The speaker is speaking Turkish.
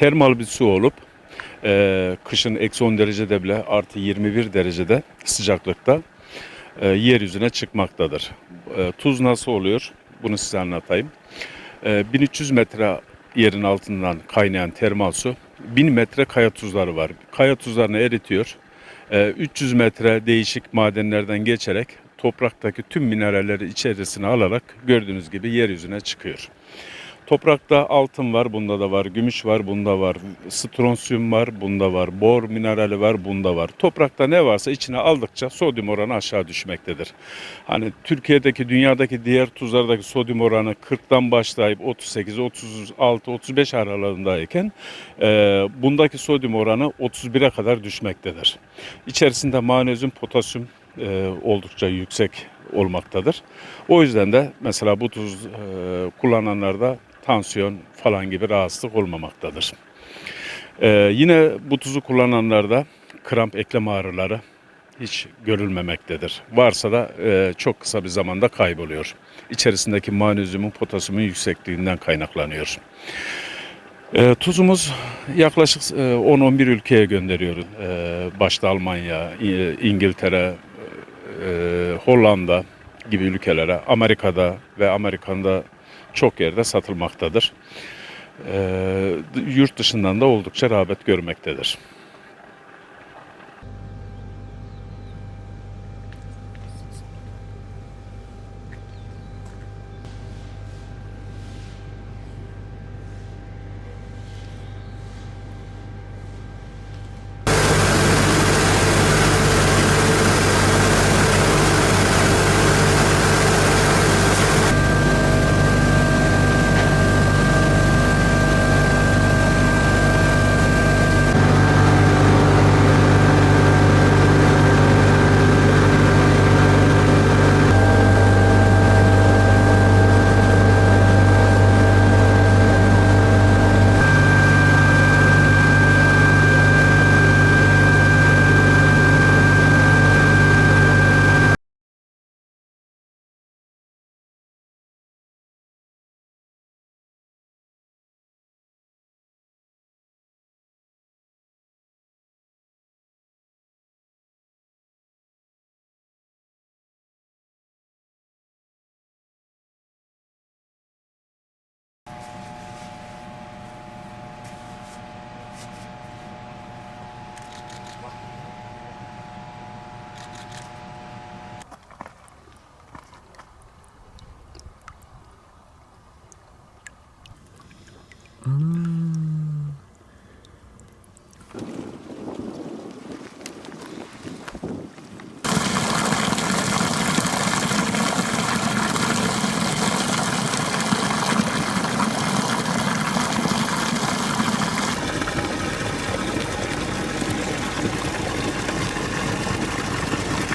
termal bir su olup e, kışın eksi 10 derecede bile artı 21 derecede sıcaklıkta e, yeryüzüne çıkmaktadır. E, tuz nasıl oluyor? Bunu size anlatayım. E, 1300 metre yerin altından kaynayan termal su 1000 metre kaya tuzları var. Kaya tuzlarını eritiyor. E, 300 metre değişik madenlerden geçerek topraktaki tüm mineralleri içerisine alarak gördüğünüz gibi yeryüzüne çıkıyor. Toprakta altın var, bunda da var. Gümüş var, bunda var. Stronsiyum var, bunda var. Bor minerali var, bunda var. Toprakta ne varsa içine aldıkça sodyum oranı aşağı düşmektedir. Hani Türkiye'deki, dünyadaki diğer tuzlardaki sodyum oranı 40'tan başlayıp 38, 36, 35 aralığındayken e, bundaki sodyum oranı 31'e kadar düşmektedir. İçerisinde magnezyum, potasyum e, oldukça yüksek olmaktadır. O yüzden de mesela bu tuz e, kullananlarda tansiyon falan gibi rahatsızlık olmamaktadır. E, yine bu tuzu kullananlarda kramp eklem ağrıları hiç görülmemektedir. Varsa da e, çok kısa bir zamanda kayboluyor. İçerisindeki magnezyumun, potasyumun yüksekliğinden kaynaklanıyor. E, tuzumuz yaklaşık e, 10-11 ülkeye gönderiyoruz. E, başta Almanya, İ- İngiltere, e, Hollanda gibi ülkelere, Amerika'da ve Amerika'da çok yerde satılmaktadır. E, yurt dışından da oldukça rağbet görmektedir. 嗯